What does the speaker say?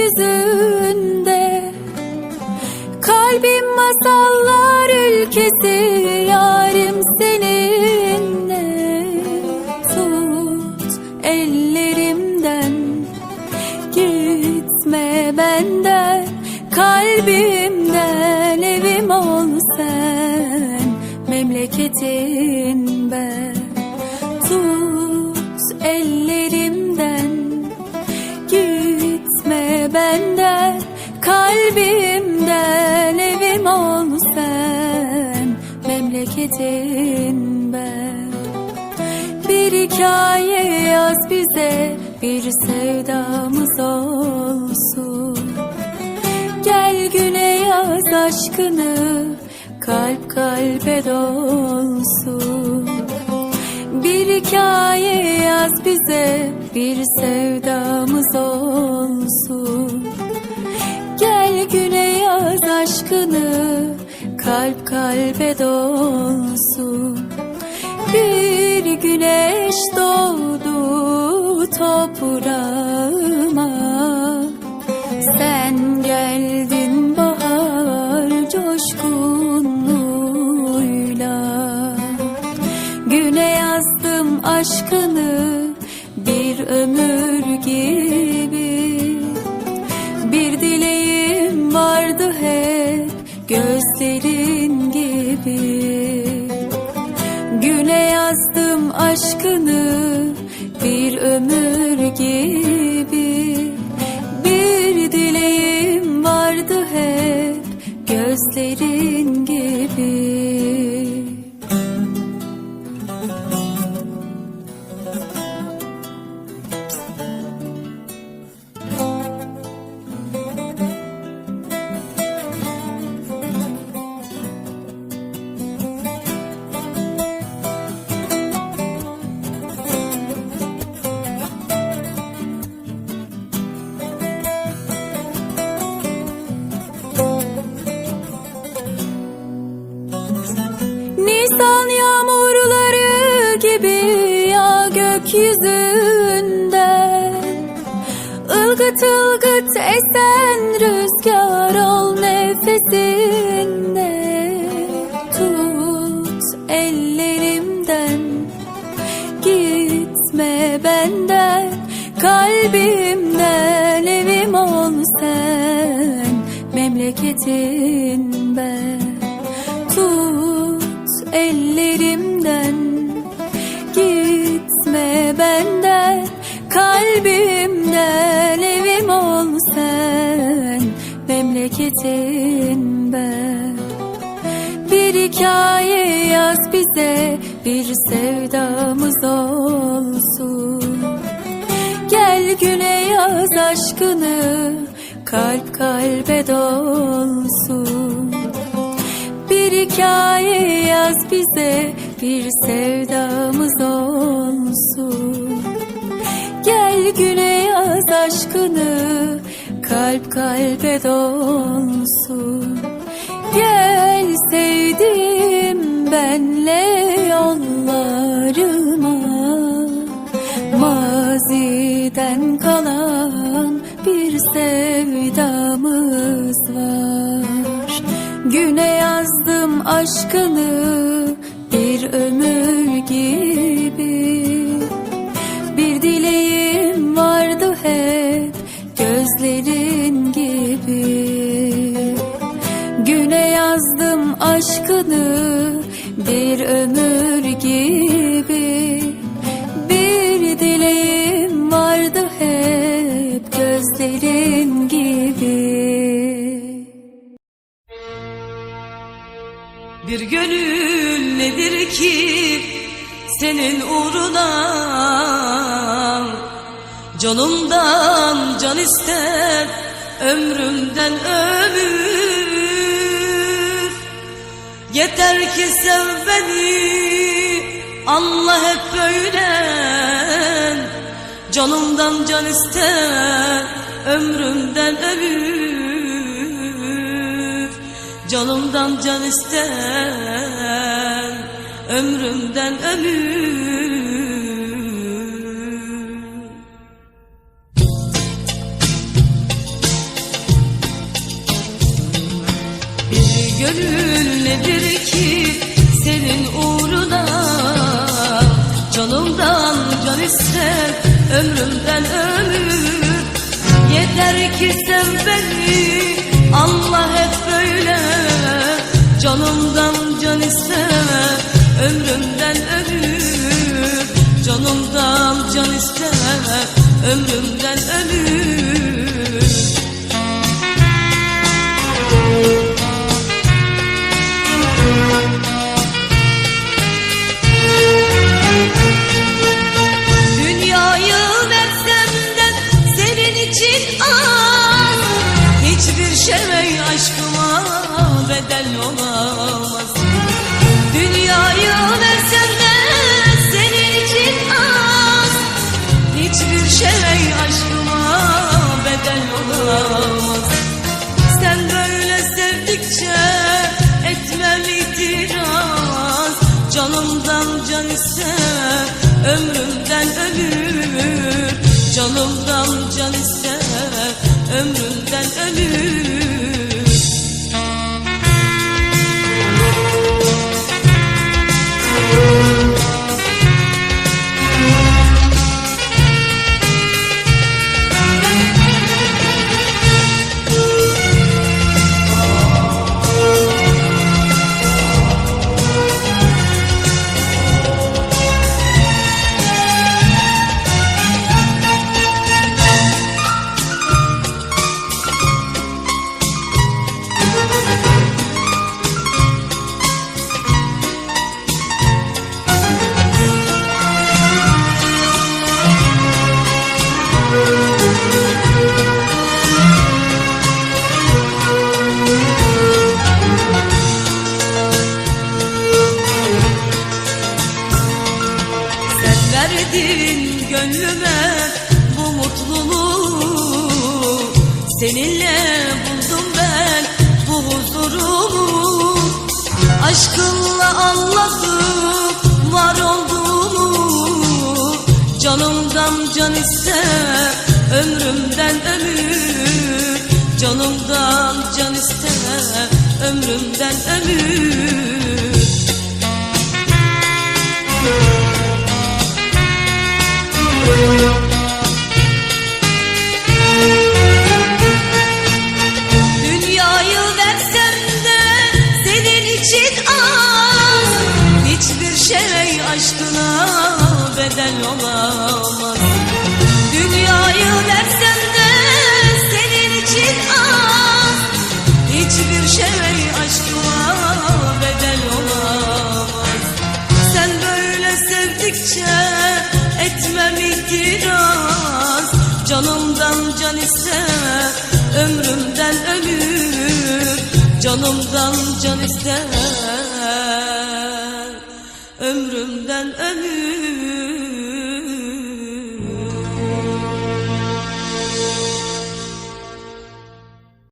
gökyüzünde Kalbim masallar ülkesi yarim seninle. Tut ellerimden gitme benden. Kalbimden evim ol sen memleketin ben Kalbimden evim ol sen Memleketin ben. Bir hikaye yaz bize Bir sevdamız olsun. Gel güne yaz aşkını Kalp kalbe dolsun. Bir hikaye yaz bize bir sevdamız olsun yaz aşkını kalp kalbe dolsun. Bir güneş doğdu aşkını bir ömür gibi. Bir dileğim vardı hep gözlerin gibi gökyüzünden Ilgıt ılgıt esen rüzgar ol nefesinde. Tut ellerimden gitme benden. Kalbimden evim ol sen memleketin ben. Tut ellerimden Kalbimden evim ol sen Memleketin ben. Bir hikaye yaz bize Bir sevdamız olsun. Gel güne yaz aşkını Kalp kalbe dolsun. Bir hikaye yaz bize bir sevdamız olsun kalp kalbe dolsun. Gel sevdim benle yollarıma. Maziden kalan bir sevdamız var. Güne yazdım aşkını bir ömür aşkını bir ömür gibi. Bir dileğim vardı hep gözlerin gibi. Bir gönül nedir ki senin uğruna? Canımdan can ister ömrümden ömür Yeter ki sev beni Allah hep böyle Canımdan can ister Ömrümden ömür. Canımdan can ister Ömrümden ömür. Gönül nedir ki senin uğruna. Canımdan can ister ömrümden ömür. Yeter ki sen beni Allah hep böyle. Canımdan can ister ömrümden ömür. Canımdan can ister ömrümden ömrümden ömür verdin gönlüme bu mutluluğu. Seninle buldum ben bu huzurumu Aşkınla anladım var olduğumu. Canımdan can ister ömrümden ömür. Canımdan can ister ömrümden ömür. Dünyayı Thank you. İster ömrümden ömür Canımdan can ister. Ömrümden ömür